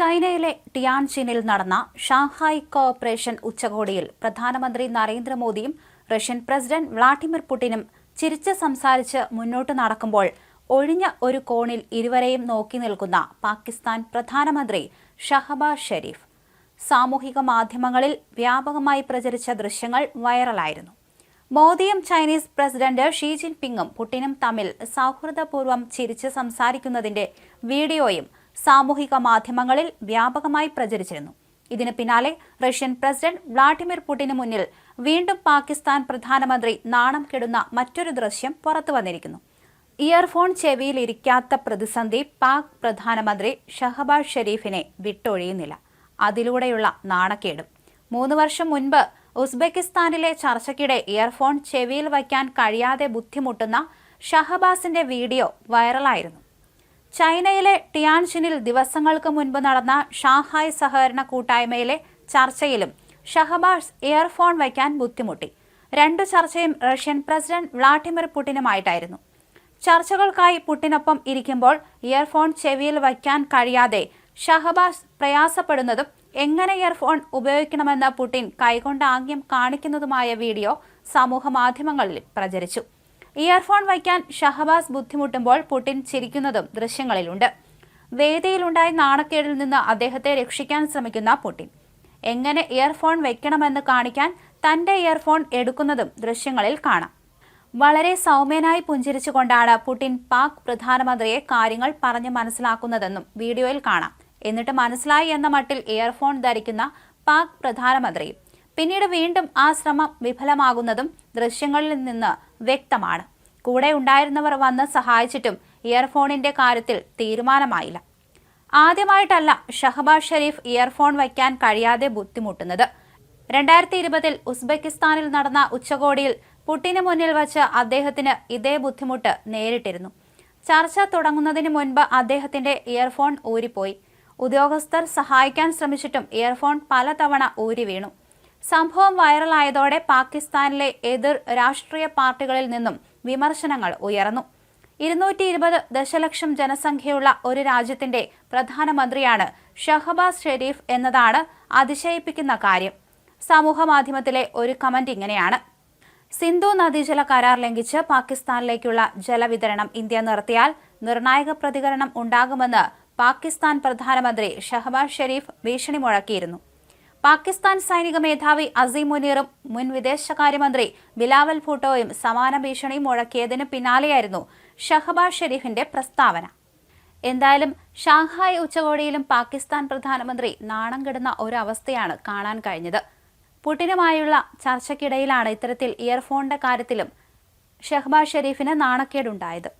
ചൈനയിലെ ടിയാൻജിനിൽ നടന്ന Shanghai cooperation ഉച്ചകോടിയിൽ പ്രധാനമന്ത്രി നരേന്ദ്രമോദിയും റഷ്യൻ പ്രസിഡന്റ് വ്ളാഡിമിർ പുടിനും ചിരിച്ച് സംസാരിച്ച് മുന്നോട്ട് നടക്കുമ്പോൾ ഒഴിഞ്ഞ ഒരു കോണിൽ ഇരുവരെയും നോക്കി നിൽക്കുന്ന പാകിസ്ഥാൻ പ്രധാനമന്ത്രി ഷഹബാസ് ഷെരീഫ്. സാമൂഹിക മാധ്യമങ്ങളിൽ വ്യാപകമായി പ്രചരിച്ച ദൃശ്യങ്ങൾ വൈറലായിരുന്നു. മോദിയും ചൈനീസ് പ്രസിഡന്റ് ഷീ ജിൻപിങ്ങും പുടിനും തമ്മിൽ സൗഹൃദപൂർവം ചിരിച്ച് സംസാരിക്കുന്നതിന്റെ വീഡിയോയും സാമൂഹിക മാധ്യമങ്ങളിൽ വ്യാപകമായി പ്രചരിച്ചിരുന്നു. ഇതിന് പിന്നാലെ റഷ്യൻ പ്രസിഡന്റ് വ്ളാഡിമിർ പുടിന് മുന്നിൽ വീണ്ടും പാകിസ്ഥാൻ പ്രധാനമന്ത്രി നാണം കെടുന്ന മറ്റൊരു ദൃശ്യം പുറത്തു വന്നിരിക്കുന്നു. ഇയർഫോൺ ചെവിയിൽ ഇരിക്കാത്ത പ്രതിസന്ധി പാക് പ്രധാനമന്ത്രി ഷഹബാസ് ഷെരീഫിനെ വിട്ടൊഴിയുന്നില്ല. അതിലൂടെയുള്ള നാണക്കേടും. മൂന്ന് വർഷം മുൻപ് ഉസ്ബെക്കിസ്ഥാനിലെ ചർച്ചയ്ക്കിടെ ഇയർഫോൺ ചെവിയിൽ വയ്ക്കാൻ കഴിയാതെ ബുദ്ധിമുട്ടുന്ന ഷഹബാസിന്റെ വീഡിയോ വൈറലായിരുന്നു. ചൈനയിലെ ടിയാൻഷിനിൽ ദിവസങ്ങൾക്ക് മുൻപ് നടന്ന ഷാങ്ഹായ് സഹകരണ കൂട്ടായ്മയിലെ ചർച്ചയിലും ഷഹബാസ് എയർഫോൺ വയ്ക്കാൻ ബുദ്ധിമുട്ടി. രണ്ടു ചർച്ചയും റഷ്യൻ പ്രസിഡന്റ് വ്ളാഡിമിർ പുടിനുമായിട്ടായിരുന്നു. ചർച്ചകൾക്കായി പുട്ടിനൊപ്പം ഇരിക്കുമ്പോൾ ഇയർഫോൺ ചെവിയിൽ വയ്ക്കാൻ കഴിയാതെ ഷഹബാസ് പ്രയാസപ്പെടുന്നതും എങ്ങനെ ഇയർഫോൺ ഉപയോഗിക്കണമെന്ന് പുടിൻ കൈകൊണ്ട് ആംഗ്യം കാണിക്കുന്നതുമായ വീഡിയോ സമൂഹ മാധ്യമങ്ങളിൽ പ്രചരിച്ചു. ഇയർഫോൺ വയ്ക്കാൻ ഷഹബാസ് ബുദ്ധിമുട്ടുമ്പോൾ പുടിൻ ചിരിക്കുന്നതും ദൃശ്യങ്ങളിലുണ്ട്. വേദിയിലുണ്ടായ നാണക്കേടിൽ നിന്ന് അദ്ദേഹത്തെ രക്ഷിക്കാൻ ശ്രമിക്കുന്ന പുടിൻ. എങ്ങനെ ഇയർഫോൺ വെക്കണമെന്ന് കാണിക്കാൻ തന്റെ ഇയർഫോൺ എടുക്കുന്നതും ദൃശ്യങ്ങളിൽ കാണാം. വളരെ സൗമ്യനായി പുഞ്ചിരിച്ചുകൊണ്ടാണ് പുടിൻ പാക് പ്രധാനമന്ത്രിയെ കാര്യങ്ങൾ പറഞ്ഞു മനസ്സിലാക്കുന്നതെന്നും വീഡിയോയിൽ കാണാം. എന്നിട്ട് മനസ്സിലായി എന്ന മട്ടിൽ ഇയർഫോൺ ധരിക്കുന്ന പാക് പ്രധാനമന്ത്രിയും പിന്നീട് വീണ്ടും ആ ശ്രമം വിഫലമാകുന്നതും ദൃശ്യങ്ങളിൽ നിന്ന് വ്യക്തമാണ്. കൂടെ ഉണ്ടായിരുന്നവർ വന്ന് സഹായിച്ചിട്ടും ഇയർഫോണിന്റെ കാര്യത്തിൽ തീരുമാനമായില്ല. ആദ്യമായിട്ടല്ല ഷഹബാസ് ഷെരീഫ് ഇയർഫോൺ വയ്ക്കാൻ കഴിയാതെ ബുദ്ധിമുട്ടുന്നത്. രണ്ടായിരത്തി ഇരുപതിൽ ഉസ്ബെക്കിസ്ഥാനിൽ നടന്ന ഉച്ചകോടിയിൽ പുട്ടിന് മുന്നിൽ വച്ച് അദ്ദേഹത്തിന് ഇതേ ബുദ്ധിമുട്ട് നേരിട്ടിരുന്നു. ചർച്ച തുടങ്ങുന്നതിന് മുൻപ് അദ്ദേഹത്തിന്റെ ഇയർഫോൺ ഊരിപ്പോയി. ഉദ്യോഗസ്ഥർ സഹായിക്കാൻ ശ്രമിച്ചിട്ടും ഇയർഫോൺ പലതവണ ഊരി വീണു സംഭവം വൈറലായതോടെ പാകിസ്ഥാനിലെ എതിർ രാഷ്ട്രീയ പാർട്ടികളിൽ നിന്നും വിമർശനങ്ങൾ ഉയർന്നു. ഇരുന്നൂറ്റി ഇരുപത് ദശലക്ഷം ജനസംഖ്യയുള്ള ഒരു രാജ്യത്തിന്റെ പ്രധാനമന്ത്രിയാണ് ഷഹബാസ് ഷെരീഫ് എന്നതാണ് അതിശയിപ്പിക്കുന്ന കാര്യം. സമൂഹമാധ്യമത്തിലെ ഒരു കമന്റ് ഇങ്ങനെയാണ്. സിന്ധു നദീജല കരാർ ലംഘിച്ച് പാകിസ്ഥാനിലേക്കുള്ള ജലവിതരണം ഇന്ത്യ നിർത്തിയാൽ നിർണായക പ്രതികരണം ഉണ്ടാകുമെന്ന് പാകിസ്ഥാൻ പ്രധാനമന്ത്രി ഷഹബാസ് ഷെരീഫ് ഭീഷണി മുഴക്കിയിരുന്നു പാകിസ്ഥാൻ സൈനിക മേധാവി അസീം മുനീറും മുൻ വിദേശകാര്യമന്ത്രി ബിലാവൽ ഭൂട്ടോയും സമാന ഭീഷണി മുഴക്കിയതിന് പിന്നാലെയായിരുന്നു ഷഹബാസ് ഷെരീഫിന്റെ പ്രസ്താവന. എന്തായാലും ഷാങ്ഹായ് ഉച്ചകോടിയിലും പാകിസ്ഥാൻ പ്രധാനമന്ത്രി നാണം കെടുന്ന ഒരവസ്ഥയാണ് കാണാൻ കഴിഞ്ഞത്. പുടിനുമായുള്ള ചർച്ചയ്ക്കിടയിലാണ് ഇത്തരത്തിൽ ഇയർഫോണിന്റെ കാര്യത്തിലും ഷഹബാസ് ഷെരീഫിന് നാണക്കേടുണ്ടായത്.